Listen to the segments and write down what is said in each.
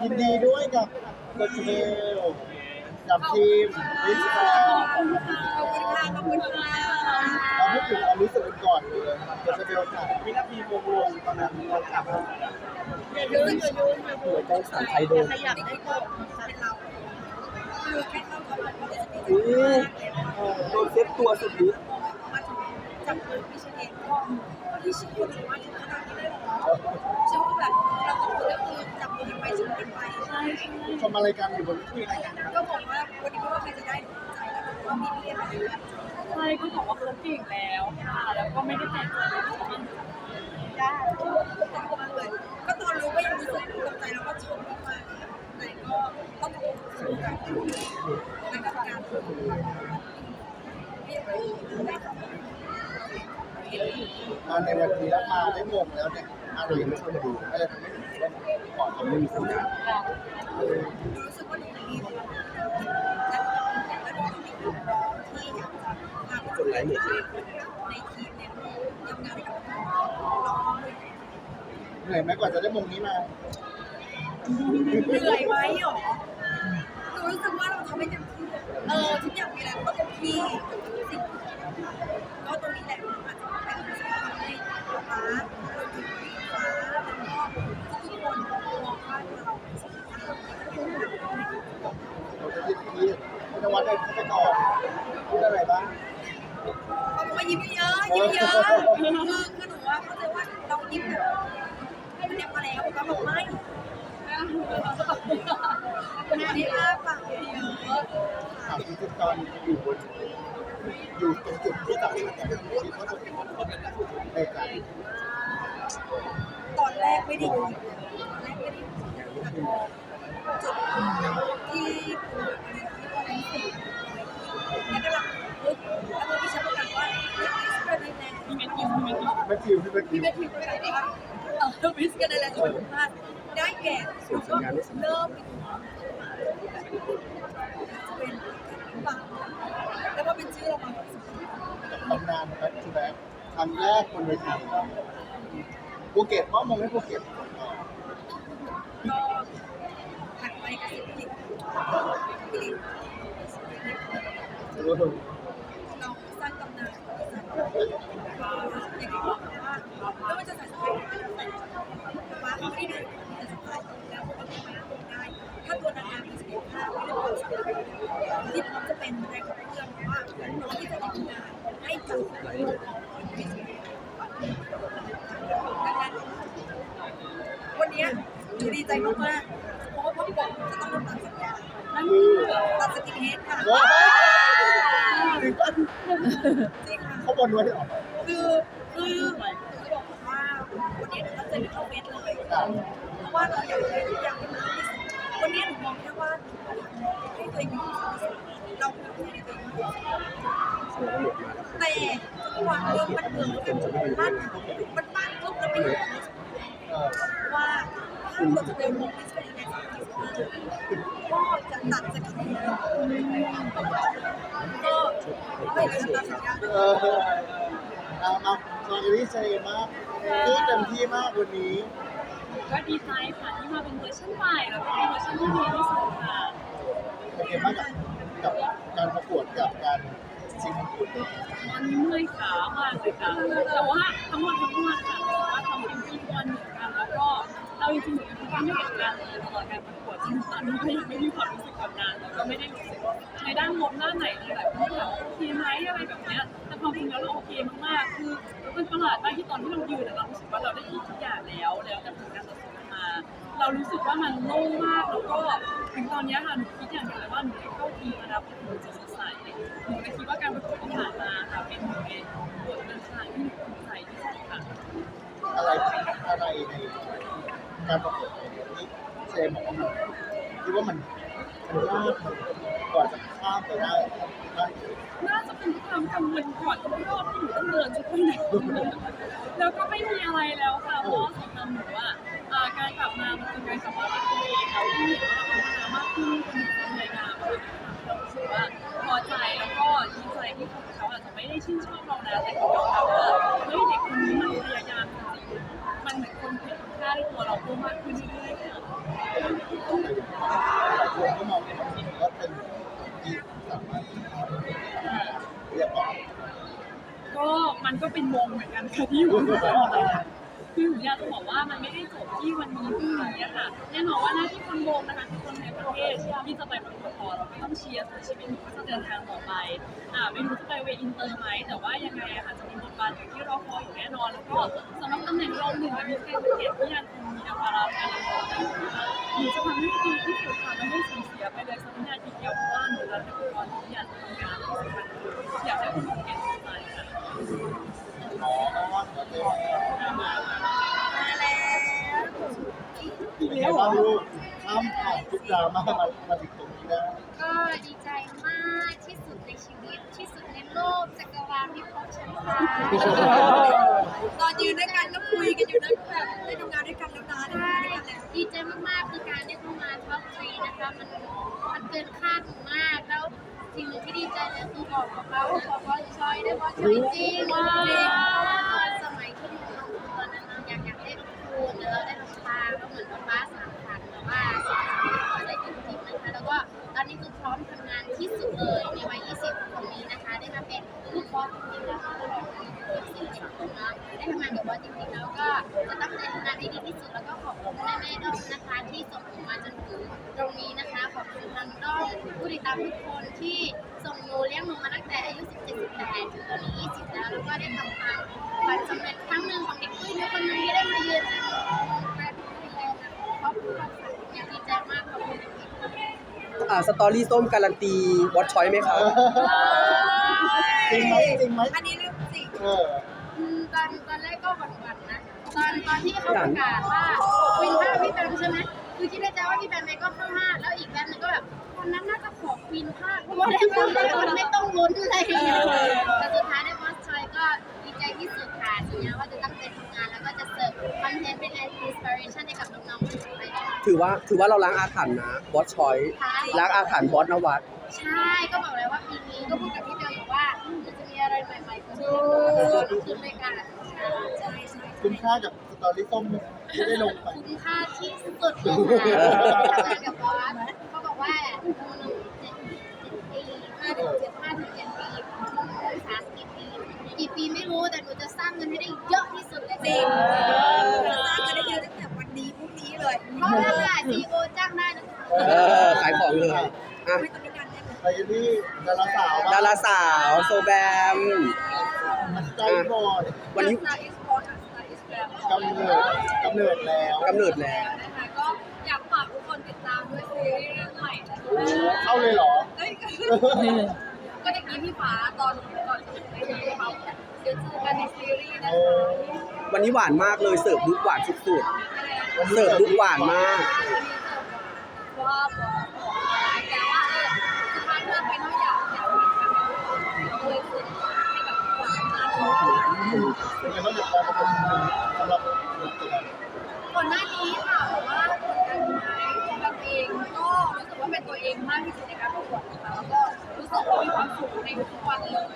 ยินดีด้วยกับโคชเบลกับทีมวิสแฟร์ขอบคุณค่ะขอบคุณค่ะขอบคุณค่ะเราพูดถึงความรู้สึกกันก่อนเลยโคชเบลค่ะวินาทีวงลงตอนนั้นเราขับรู้สึกยุ่งมาหัวใจสั่นขยับได้ก่อนเป็นเราคือแค่เข้ามาก็จะดีโดนเซฟตัวสุดฤทธิ์จับมือพี่เชนเองก็พี่ชื่อหรือว่าถึงขนาดนี้ได้หรอเชื่อว่าแบบเราสองคนก็คือ จับมือกันไปชนกันไปใช่ชมอะไรกันอยู่บนเวทีอะไรกันก็บอกว่าวันนี้ไม่ว่าใครจะได้ใจแล้วก็มีเรียนอะไรกันใช่ก็บอกว่าเขาเก่งแล้วค่ะแล้วก็ไม่ได้แปลกใจเลยเพราะว่ามันได้มากเลยก็ตอนรู้ก็ยังรู้สึกตกใจแล้วก็ชมมากๆแต่ก็ต้องขอบคุณกับในกรรมการทุกคนที่ได้ทำมาในวันนี้แล้วมาได้มงแล้วเนี่ยอะไรยังไม่ชวนดูอะไรท you ม็ดยิ้มแม่ทิวที่เมื่อกี้พี่แม่ทิพย์ประกาศว่าเออมิสเตอร์ไนแลนด์สวยมากได้แก่ก็เริ่มมีเป็นปังแล้วก็เป็นชื่อเรามาตำนานแบ็คทูแบ็คครั้งแรกบนเวทีภูเก็ตมอบมงให้ภูเก็ตก็ถัดไปก็สิบปีปี รู้สึก เราสร้างตำนานอย่างที่บอกว่าไม่ว่าจะใส่สบายหรือไม่แต่ว่าเขาไม่ได้ดูแต่สบายแล้วเขาก็ทำให้คนได้ ถ้าตัวนางงามมีศักยภาพไม่ได้ความสามารถที่พร้อมจะเป็นแรงขับเคลื่อนว่าน้องที่จะทำงานให้กับดังนั้นวันนี้จูดี ใจมากๆเพราะว่าพ่อบอกจะต้องตัดสัญญานั่นคือตัดสกินเฮดค่ะว้าวถึงกันจริงค่ะ เขาบนไว้หรอคือคือหนูจะบอกว่าวันนี้หนูตั้งใจไปเข้าเวทเลย เพราะว่าเราอยากได้ทุกอย่างให้มันดีที่สุดวันนี้หนูมองแค่ว่าให้ตัวเองมีความสุขเราคือในตัวเองแต่จังหวะเรื่องมันเกิดกันมันมันปั้นปุ๊บแล้วไม่รู้เออว่า ถ้าเราจะเดินมองไม่ใช่ยังไงก็จะตัดสกินก็ไม่ได้ตัดสัญญาเออเอาเอาซอนรีเซมากที่เต็มที่มากวันนี้ก็ดีใจค่ะที่มาเป็นเวอร์ชันใหม่แล้วก็เป็นเวอร์ชันที่ดีที่สุดค่ะเป็นไงบ้างกับกับการประกวดกับการชิงมงกุฎตอนเมื่อยขามากเลยค่ะแต่ว่าทั้งหมดทั้งมวลค่ะถือว่าทำเต็มที่ทุกวันเหมือนกันแล้วก็ เราจริงๆอยู่ทุกวันไม่เห็นงานเลยตลอดการประกวดจนตอนนี้ก็ยังไม่มีความรู้สึกแบบนั้นแล้วก็ไม่ได้รู้สึกในด้านงบด้านไหนเลยแบบที่แบบโอเคไหมอะไรแบบเนี้ยแต่ความจริงแล้วเราโอเคมากๆคือมันประหลาดมากที่ตอนที่เรายืนเรารู้สึกว่าเราได้ยินทุกอย่างแล้วแล้วแต่ผลการตัดสินมา เรารู้สึกว่ามันโล่งมากแล้วก็ถึงตอนนี้ค่ะหนูคิดอย่างเดียวเลยว่าหนู การประกวดนี้เชมบอกว่ามันคิดว่ามันมันยากกว่าจะข้ามไปได้ได้น่าจะเป็นความกังวลก่อนทุกรอบที่หนูต้องเดินจุดว่ายน้ำแล้วก็ไม่มีอะไรแล้วค่ะเพราะสำหรับหนูอะอ่าการกลับมามันคือการกลับมาเป็นตัวเองเราที่เห็นว่าเราพัฒนามากขึ้นเป็นคนพยายามเลยเรารู้สึกว่าพอใจแล้วก็ดีใจที่คนเขาอาจจะไม่ได้ชื่นชอบเรานะแต่เขายอมรับว่าเฮ้ยเด็กคนนี้มันพยายามจริงๆมันเหมือนคนเห็นคุณค่าในตัวเราเพิ่มมากขึ้นเรื่อยๆค่ะ เป็นวงเหมือนกัน คือหนูอยากจะบอกว่ามันไม่ได้จบที่วันนี้พรุ่งนี้ค่ะแน่นอนว่าหน้าที่คนวงนะคะคือคนในประเทศที่จะไปประกวดต่อเราก็ต้องเชียร์สุดชีวิตหนูก็จะเดินทางต่อไปอ่าไม่รู้จะไปเวอินเตอร์ไหมแต่ว่ายังไงอะค่ะจะมีบทบาทอย่างที่รอคอยอยู่แน่นอนแล้วก็สำหรับตำแหน่งรองหนึ่งและมิสเตอร์เกียรติที่ยังคงมีอาภาระการันตีหนูจะทำ ม่ามามาถึงตรงนี้ได้ก็ดีใจมากที่สุดในชีวิตที่สุดในโลกจักรวาลพิภพชันฟ้าตอนยืนด้วยกันก็คุยกันอยู่นะแบบได้ทำงานด้วยกันแล้วนะได้ใช่ทำงานด้วยกันแล้ว ดีใจมากๆคือการได้เข้ามาท็อปทรีนะคะมันมันเกินคาดมากแล้วสิ่งหนึ่งที่ดีใจเลยคือบอกกับเขาขอว่าชอยได้ว่าชอยจริงจริ อนนี้คือพร้อมทำงานที่สุดเลยในวัย 20 คนนี้นะคะ ได้มาเป็นลูกบอสจริงๆแล้วก็สิ่งที่ผมนะได้ทำงานกับบอสจริงๆแล้วก็จะตั้งใจทำงานให้ดีที่สุดแล้วก็ขอบคุณแม่แม่ด้อมนะคะ ที่ส่งหนูมาจนถึงตรงนี้นะคะ ขอบคุณทางด้อมผู้ติดตามทุกคนที่ส่งหนูเลี้ยงหนูมาตั้งแต่อายุ 17 18ถึงตอนนี้ 20 แล้วแล้วก็ได้ทำตา อ่าสตอรี่ส้มการันตีวอตชอยไหมครับจริงไหมจริงไหมอันนี้เรื่องจริงเอออืมตอนตอนแรกก็หวั่นๆนะ ตอนตอนที่เขาประกาศว่าวินห้าพี่แบมใช่ไหมคือคิดในใจว่าพี่แบมเองก็เข้าห้าแล้วอีกแบมหนึงก็แบบตอนนั้นน่าจะขอควีนพลาดเพราะว่าได้คนเลยมันไม่ต้องลุ้นอะไรอย่างเงี้ยแต่สุดท้ายได้บอสชอยก็ดีใจ ที่สุดค่ะสัญญาว่าจะตั้งใจทำงาน แล้วก็จะเสิร์ฟคอนเทนต์เป็นอินสปิเรชันให้กับน้องๆทุกคนเลยค่ะถือว่าถือว่าเราล้างอาถรรพ์นะบอสชอยล้างอาถรรพ์บอสนวัตใช่ก็บอกเลยว่าปีนี้ก็พูดกับพี่เบลอยู่ว่ามันจะมีอะไรใหม่ๆเกิดขึ้นในการใช่ใช่คุณค่ากับสตอรี่ส้มที่ได้ลงไปคุ้มค่าที่สุดเลยค่ะทำงานกับบอสเขาบอกว่าหนึ่งเจ็ดเจ็ดปีห้าถึงเจ็ดห้าถึงเจ็ดปีสามกี่ปีกี่ ปีไม่รู้แต่หนูจะสร้างเงินให้ได้เยอะที่สุดเลยจริงเราสร้างกันได้เยอะตั้งแต่วันนี้พรุ่งนี้เลยเพราะนั่นแหละซีโอจ้างได้นะคะเออขายของเลยอะไม่ต้องมีการแน่นไปกันที่ดาราสาวดาราสาวโซแบมใจบอดวันนี้ สไตล์อีสปอร์ตสไตล์อีสแกรมกำเนิดกำเนิดแล้วกำเนิดแล้ว นะคะก็อยากฝากทุกคนติดตามด้วยซีรีส์เรื่องใหม่นะคะเข้าเลยเหรอ เอ้ยก็เด็กนี้พี่ฟ้าตอนก่อนจะถึงในนี้เขา เดี๋ยวเจอกันในซีรีส์นะคะวันนี้หวานมากเลยเสิร์ฟลุกหวานสุดอะไรนะๆเสิร์ฟลุกหวานมากว่าบอกแต่ว่าเออสุดท้ายเธอเป็นว่าอยากอยากมีกันเลยคือให้แบบหวานมากเป็นไงบ้างกับการประกวดสำหรับตัวเราก่อนหน้านี้ค่ะแบบว่าคนกันไทยแบบเองก็รู้สึกว่าเป็นตัวเองมากที่สุดในการประกวดนะคะแล้วก็รู้สึกว่ามีความสุขในทุกวันเลย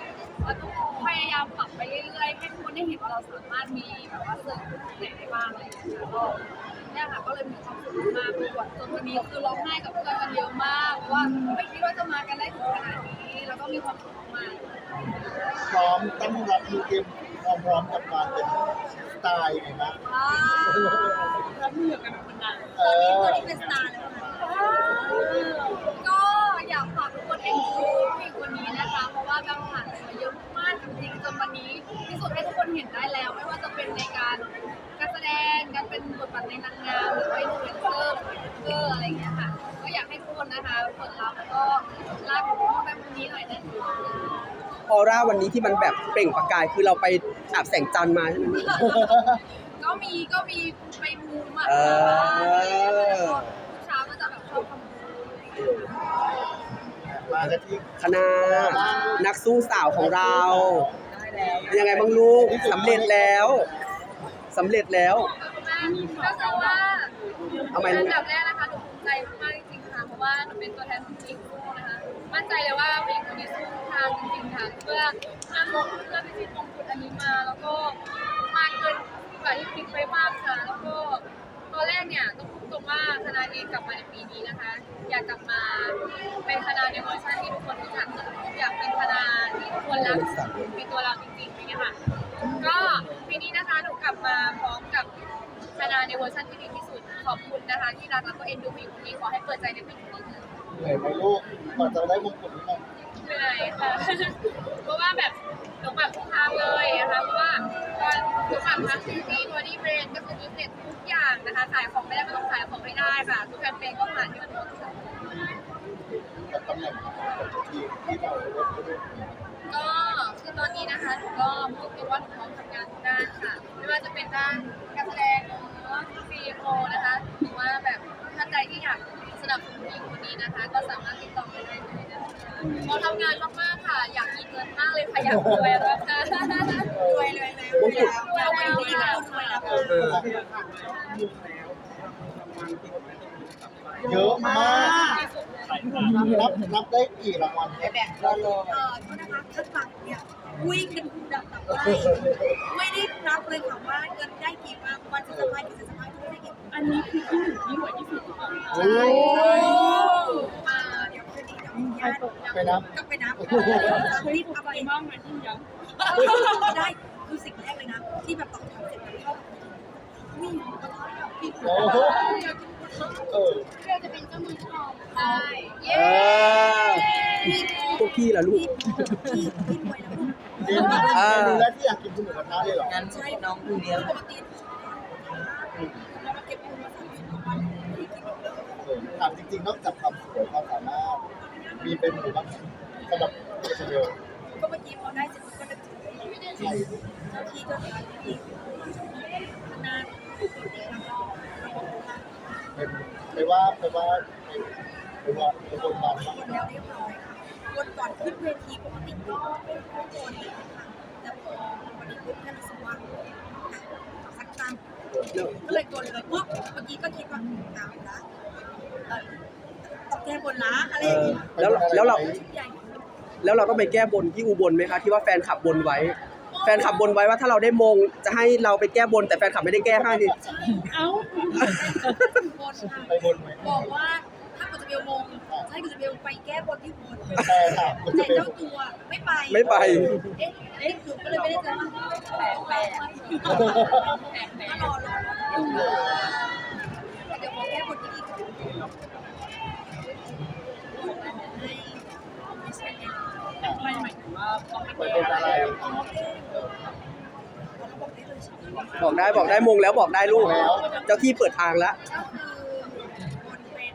แล้วก็ พยายามปรับไปเรื่อยๆให้ทุกคนได้เห็นว่าเราสามารถมีแบบว่าเสิร์ฟไหนได้บ้างอะไรอย่างเงี้ยก็เนี่ยค่ะก็เลยมีความสุขมากประกวดจนวันนี้คือร้องไห้กับเพื่อนกันเยอะมากเพราะว่าไม่คิดว่าจะมากันได้ถึงขนาดนี้แล้วก็มีความสุขมากพร้อมตั้งรับมือเตรียมความพร้อมกับการเป็นสไตล์ยังไงบ้างว้าวรับมือกับการเป็นคนดังเอตอนนี้ตอนอนี้เป็นสตาร์แล้วค่ะก็อยากฝากทุกคนเอ็นดูผู้หญิงคนนี้นะคะเพราะว่าบางผ่าน คนเห็นได้แล้ว ไม่ว่าจะเป็นในการการแสดงการเป็นบทบาทในนางงามหรือว่าอินฟลูเอนเซอร์หรือว่ายูทูบเบอร์อะไรอย่างเงี้ยค่ะก็อยากให้ทุกคนนะคะเปิดรับแล้วก็รักน้องแบบคนนี้หน่อยนะคะออร่าวันนี้ที่มันแบบเปล่งประกายคือเราไปอาบแสงจันทร์มาใช่ไหมก็มีก็มีไปมูมอะเออทุกเช้าก็จะแบบชอบทำบุญมากันที่คณะนักสู้สาวของเรา เป็นยังไงบ้างลูกสำเร็จแล้วสำเร็จแล้ว ก็คือว่าเอาไมลูกนดับแรกนะคะหนูภูมิใจมากๆจริงๆค่ะ เพราะว่าหนูเป็นตัวแทนของผู้หญิงสู้นะคะ มั่นใจเลยว่าผู้หญิงคนนี้สู้ทุกทางจริงๆค่ะ เพื่อเพื่อลงเพื่อพิชิตมงกุฎอันนี้มา แล้วก็มาเกินกว่าที่คิดไว้มากค่ะ แล้วก็ ตอนแรกเนี่ยต้องพูดตรงว่าคณะเองกลับมาในปีนี้นะคะ อยากกลับมาเป็นคณะในเวอร์ชันที่ทุกคนรู้จักอยากเป็นคณะที่ทุกคนรักเป็นตัวเราจริงๆอย่างเงี้ยค่ะ ก็ปีนี้นะคะหนูกลับมาพร้อมกับคณะในเวอร์ชันที่ดีที่สุดขอบคุณนะคะ ที่รักแล้วก็เอ็นดูผู้หญิงคนนี้ขอให้เปิดใจในผู้หญิงคนนี้ เหนื่อยไหมลูกก่อนจะได้มงกุฎนี้มาเหนื่อยค่ะ เพราะว่าแบบหนูแบบทุกทางเลยนะคะเพราะว่าตอนหนูขับทั้งซีรีส์บอดี้เบรนก็คือบิสเนสทุกอย่างนะคะขายของไม่ได้ก็ต้องขายของให้ได้ค่ะ ทุกแคมเปญก็ผ่านที่มันหมดค่ะกับตำแหน่งทีมที่เราเลือกด้วยก็คือตอนนี้นะคะหนูก็พูดเป็นว่าหนูพร้อมทำงานทุกด้านค่ะ ไม่ว่าจะเป็นด้านการแสดงเนาะซีโอนะคะหรือว่าแบบท่านใดที่อยาก สนับสนุนผู้หญิงคนนี้นะคะ ก็สามารถติดต่อไปได้เลยนะคะพอทำงานมากๆค่ะ อยากมีเงินมากเลยค่ะ อยากรวยแล้วค่ะรวยรวยแล้วราวันนี้เรารวยแล้วเออเยอะมากนับนับได้กี่รางวัลแบ่งก็เลยเอ่อโทษนะคะข้างหลังเนี่ยวิ่งกันดับดับไล่ไม่ได้รับเลยค่ะว่าเงินได้กี่วันวันจะสบายกี่จะสบายทุก อันนี้คือที่หนึ่งที่หวยที่สุดของเราโอ้อ่าเดี๋ยวคืนนี้เดี๋ยวมีญาติไปนับก็ไปนับรีบภูมิทำใจเองมากนะที่ยังได้คือสิ่งแรกเลยนะ ที่แบบตอบคำเสร็จแล้วเข้าวิ่งมาทอดแบบพี่โอ้โหเออเราจะเป็นเจ้ามือทองใช่เออพวกพี่ล่ะลูกพี่พี่รวยแล้วเมนูเมนูแรกที่อยากกินคือหมูกระทะเลยเหรอใช่น้องดูเดียวปกติ ถามจริงๆนอกจากความสวยความสามารถมีเป็นหมูบ้างสำหรับตัวเชลก็เมื่อกี้พอได้เสร็จก็นึกถึงใช่เจ้าที่เจ้าทางที่นานแล้วก็ระบบทางเป็นไปว่าไปว่าไปว่าไปบนบานคนแล้วเรียบร้อยค่ะวนก่อนขึ้นเวทีปกติก็ไม่ไม่โดนเลยค่ะแต่พอวันนี้ปุ๊บแค่รู้สึกว่าสักตั้งก็เลยโดนเลยปุ๊บเมื่อกี้ก็คิดว่าเอาละ แก้บนละอะไรเออย่างอเงี้ยแล้วแล้วเรา ชุดใหญ่แล้วเราต้องไปแก้บนที่อุบลไหมคะที่ว่าแฟนขับบนไว้ แฟนขับบนไว้ว่าถ้าเราได้มงจะให้เราไปแก้บนแต่แฟนขับไม่ได้แก้ให้นี่เอ้าบนค่ะไปบนไหมบอกว่าถ้ากุจะเบลมงจะให้กุจะเบลไปแก้บนที่บนแต่ถามคุณแต่จะเป็นเจ้าตัวไม่ไปไม่ไป เอ๊ะเอ๊ะหนูก็เลยไม่ได้เจอว่าแปลกแปลกมารอรอรอเดี๋ยวขอแก้บนที่อีกให้ไม่ใช่แน่ ไม่หมายถึงว่าต้องไปไปแก้บนอะไรอ๋อบอกได้เลยใช่ไหมบอกได้บอกได้มงแล้วบอกได้ลูกเจ้าที่เปิดทางแล้วก็คือบนเป็น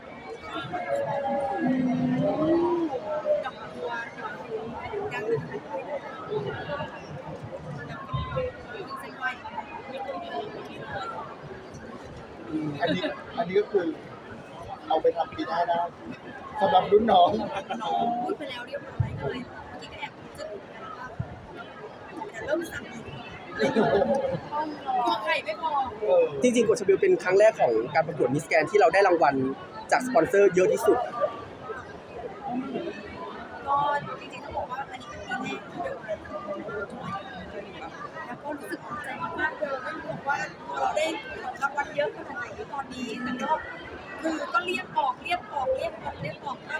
ดอกบัวยังเป็นเส้นไหวอันนี้อันนี้ก็คือเอาไปทำปีหน้าได้สำหรับรุ่นน้องน้องพูดไปแล้วเรียบร้อยก็เลยเมื่อกี้ก็แอบจะดูกันว่าแต่ เริ่มสั่งอีกกลัวไข่ไม่พอเออจริงๆกดชบิลเป็นครั้งแรกของการประกวดมิสแกนที่เราได้รางวัลจากสปอนเซอร์เยอะที่สุด ก็จริงๆต้องบอกว่าอันนี้เป็นปีแรกที่เดินมาแล้วก็รู้สึกภูมิใจมากๆเลยไม่รู้ว่าเราได้รางวัลเยอะขนาดไหนตอนนี้แต่ก็คือก็เรียกออกเรียกออกเรียกออกเรียกออกก็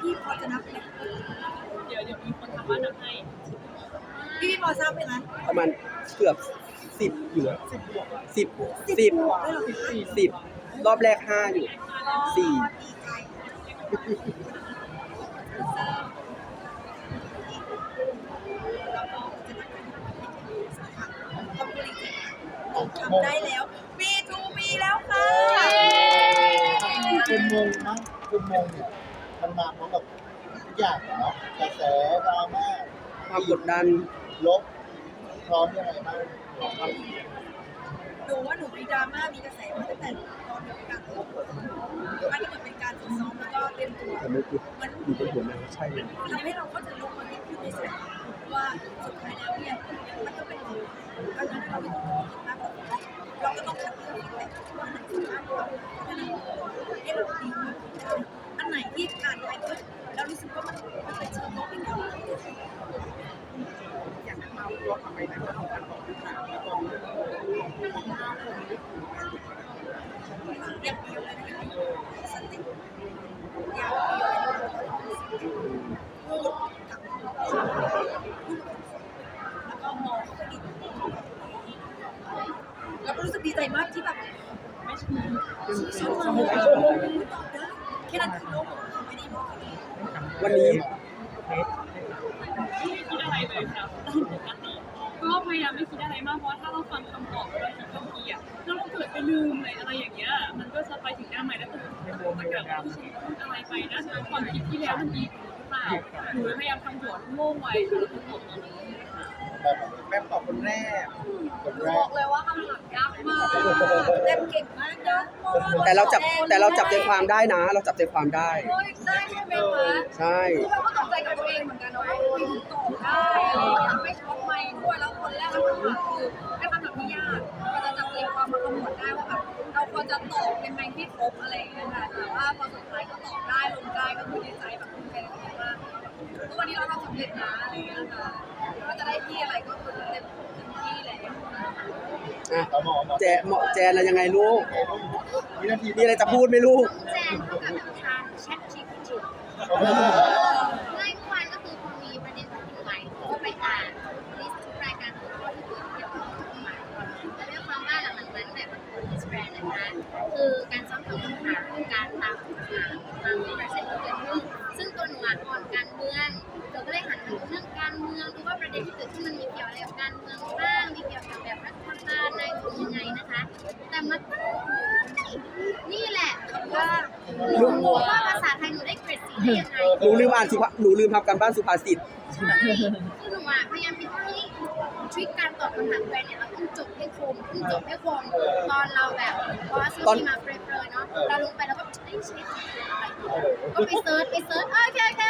พี่ๆพอจะนับไหม เดี๋ยวเดี๋ยวมีคนทำบ้านหนักให้ พี่ๆพอทราบไหมคะ ประมาณเกือบสิบอยู่นะสิบสิบด้วยเหรอคะสิบรอบแรกห้าอยู่สี่ดีใจแล้วก็จะนับเป็นสำคัญขอบคุณจริงๆทำได้แล้วปีทูปีแล้วค่ะคุณมงนะคุณมงเนี่ยมันมาพร้อมกับทุกอย่างอะเนาะกระแสดราม่าความกดดันลบพ ร้อมยังไงบ้างดูว่าหนูมีดราม่ามีกระแสมาตั้งแต่ตอนเดียวกันมันก็เหมือนเป็นการฝึกซ้อมแล้วก็เตรียมตัวแต่ไม่คือมันอยู่บนหัวแม่ใช่เลยทำให้เราก็จะลงมาที่คือในส่วนว่าสุดท้ายแล้วเนี่ยมันก็เป็นเราก็นั้นเราเป็นตัวคิดมากกว่าเราก็ต้องคัดเลือกฟีดแบ็กว่าไหนสามารถเราพัฒนาให้เราดีอันไหนที่อ่านไปก็เรารู้สึกว่ามัน แล้ก็รู้สึกดีใจมากที่แบบวันนี้ จะกลับว่าฉันพูดอะไรไปนะความคิดที่แล้วมันดีหรือเปล่าหนูพยายามทำหัวโล่ไว้ค่ะแล้วก็ตอบตอนนี้แม่ตอบคนแรกคนแรบอกกเลยว่าคำถามยากมากเล่นเก่งมากนะแต่เราจับแต่เราจับใจความได้นะ เราจับใจความได้ โอ้ยได้ใช่ไหมคะใช่ คือเราก็ตกใจกับตัวเองเหมือนกันนะว่าคุยถึงตอบได้อะไรอย่างเงี้ยไม่ช็อตไม่ด้วยแล้วคนแรกคำถามคือ จะตอบยังไงให้ครบอะไรอย่างเงี้ยค่ะแต่ว่าพอสุดท้ายก็ตอบได้ลงได้ก็คือดีใจแบบภูมิใจในตัวเองมากทุกวันนี้เราทำสำเร็จนะอะไรอย่างเงี้ยค่ะไม่ว่าจะได้ที่อะไรก็คือเต็มเต็มที่แล้วอะเราหมอหมอแจหมอแจนอะไรยังไงลูกวินาทีมีอะไรจะพูดไหมลูกแจงเท่ากับแบบทางแชท GPT เกี่ยวอะไรกับการเมืองบ้างมีเกี่ยวกับแบบรัฐบาลนายทุนยังไงนะคะ แต่มานี่แหละว่าหนูงงว่าภาษาไทยหนูได้เกรดสีได้ยังไงหนูลืมอ่านสุภาหนูลืมทำการบ้านสุภาษิตใช่คือหนูอะพยายามคิดว่าเฮ้ยทริคการตอบคำถามแฟนเนี่ยเราต้องจบให้คมต้องจบให้คมตอนเราแบบเพราะว่าซึ่งที่มาเปรย์ๆเนาะเราลงไปแล้วก็เอ้ยเช็คอะไรก็ไปเซิร์ชไปเซิร์ชเออโอเคโอเค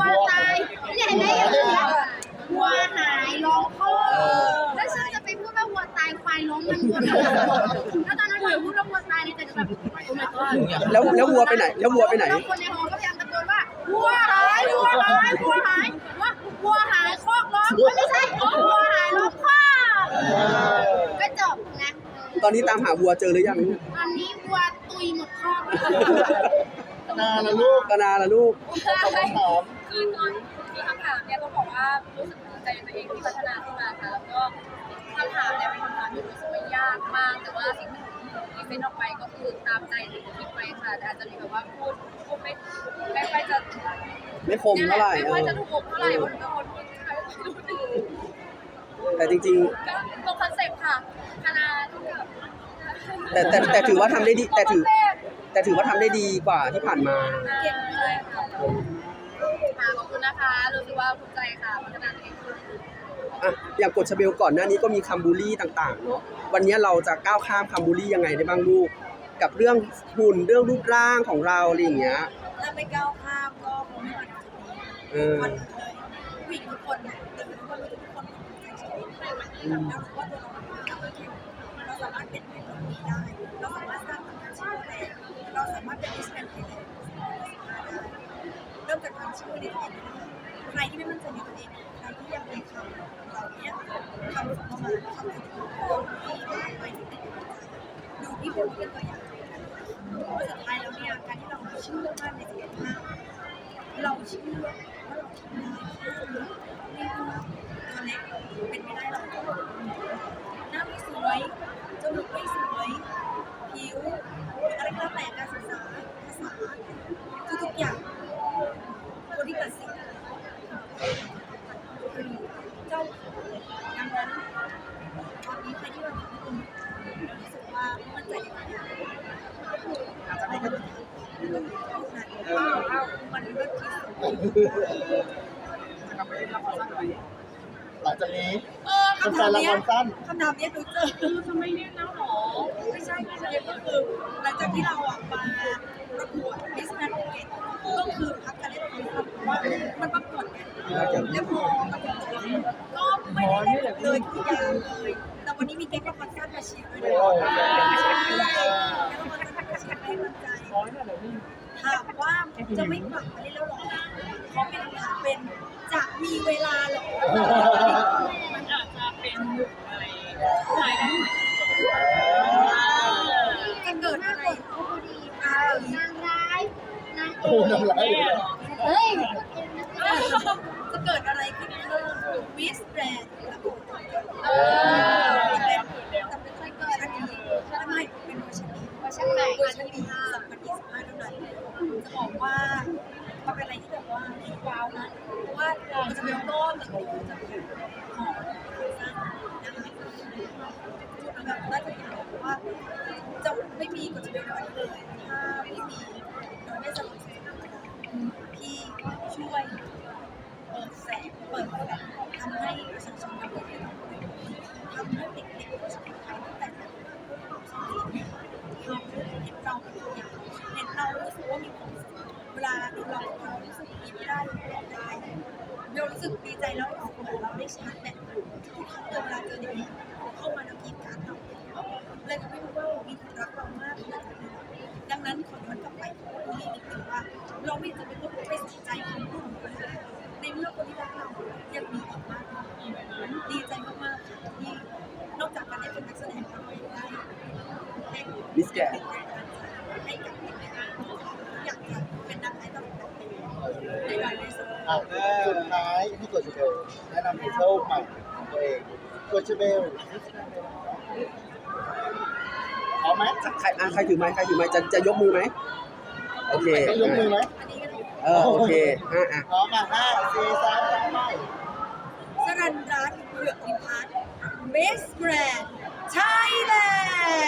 วัวตายเนี่ยเห็นไหมอย่างนี้ย วัวหายร้องพ่อแล้วฉันจะไปพูดว่าวัวตายควายล้มมันวนแล้วตอนนั้นหนูพูดว่าวัวตายในใจหนูแบบโอ้ my god แล้วแล้ววัวไปไหนแล้ววัวไปไหน แล้วคนในหอก็พยายามตะโกนว่าวัวหายวัวหายวัวหายว่าวัวหายคอกล้อมไม่ใช่วัวหายล้อมคอกก็จบนะตอนนี้ตามหาวัวเจอหรือยังลูกตอนนี้วัวตุยหมดคอกนาละลูกกนาละลูกตอบคำถามคือตอนที่คำถาม เนี่ยต้องบอกว่ารู้สึกภูมิใจในตัวเองที่พัฒนาขึ้นมาค่ะแล้วก็คำถามเนี่ยเป็นคำถามที่รู้สึกว่ายากมาก แต่ว่าสิ่งที่ที่เป็นออกไปก็คือตามใจที่คิดไว้ค่ะแต่อาจจะมีแบบว่าพูดพูดไม่ไม่ค่อยจะไม่คมเท่าไหร่ไม่เอค่อยอจะถูกเท่าไหร่วันนี้คนพูดไม่ค่อยรู้ดีแต่จริงก็ตรงคอนเซ็ปต์ค่ะคณะเท่ากับๆ แต่แต่แต่ถือว่าทำได้ดีแต่ถือ แต่ถือว่าทำได้ดีกว่าที่ผ่านมา เก่งเลยค่ะ ค่ะขอบคุณนะคะรู้สึกว่าภูมิใจค่ะพัฒนาตัวเองขึ้นอะอย่างกฎชเบลก่อนหน้านี้ก็มีคำบูลลี่ต่างๆเนาะวันนี้เราจะก้าวข้ามคำบูลลี่ยังไงได้บ้างลูก กับเรื่องหุ่นเรื่องรูปร่างของเราอะไรอย่างเงี้ยถ้าไม่ก้าวข้ามก็คงไม่มาถึงจุดนี้เออวันเลยผู้หญิงทุกคนเนี่ยเด็กทุกคนมีทุกคนมีชีวิตเรารู้ว่าตัวเราเราสามารถเป็นเป็นคนนี้ได้ เราสามารถสร้างผลงานชิ้นแรกเราสามารถเป็นมิสแกรนด์ไทยแลนด์ เริ่มจากทำชื่อนิดนึงใครที่ไม่มั่นใจในตัวเองใครที่ยังมีคำเหล่านี้คำเข้ามาคำถึงคนที่ได้ไปที่ติดดูพี่เป็นเป็นตัวอย่างเพราะสุดท้ายแล้วเนี่ยการที่เราเชื่อมั่นในสิ่งที่เราเชื่อว่าเราทำได้ไม่ว่าตัวเล็กเป็นไม่ได้หรอกหน้าไม่สวยจมูกไม่สวยผิวอะไรก็แล้วแต่การศึกษาภาษาทุกๆอย่าง คนที่ตัดสินคือเจ้าดังนั้นตอนนี้ใครที่เราทำคุณรู้สึกว่ามั่นใจในตัวเองอาจจะไม่กระตุ้นมันเลิศที่สุดหลังจากนี้เออเป็นคำแฟถามนละเนี้คยรสั้นคำถามเนี้ยหนูเจอคือจะไม่เรียกแล้วหรอไม่ใช่ไม่ใช่ก็คือหลังจากที่เราอะมาประกวดมิสแกรนด์ภูเก็ตก็คือพักการเล่นของเราเพราะว่ามันประกวดเนี่ยแล้วพอมาถึงตัวก็ไม่ได้ เลยทุกอย่างเลย แต่วันนี้มีเก๊กละครสั้นมาเชียร์ด้วยนะใช่เก๊กละครสั้นมาเชียร์ให้กำลังใจถามว่าจะไม่กลับมาเล่นแล้วหรอเขาเป็นถามเป็นจะมีเวลาหรอมันอาจจะเป็นอะไรหลายได้จะเกิดอะไรโอ้ดีค่ะนางร้ายนางเอโอ้ายเฮ้ย จะเกิดอะไรขึ้นคือวิสแบรน เออแต่ไม่เคยเกิดอันนี้ใช่มเป็นเวอร์ชันนี้วอร์ชันไหนเวอวันนี้สองพันท่านั้จะบอกว่าเป็นอะไรที่แบบว่าว้านะเพราะว่ามันจะต้อนแบบจะเป็นหอมนะคะจุดแบบน่าจะยาวเพราะว่าจะไม่มีกฎจะเป็นอะไรเลย สแกนสุดท้ายที่ตัวชูเบลแนะนำเฟเชอร์ใหม่ของตัวเองตัวชูเบลพร้อมไหมใครอะใครถือไม้ใครถือไหม้จะจะยกมือไหมโอเคจะยกมือไหมเออโอเคห้าอะพร้อมอะห้าสี่สามสองไม่สรันรัตน์เหลือกพิพัฒน์เมสแกรนด์ไทยแล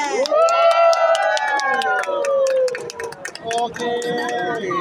นด์ オーケーだよ!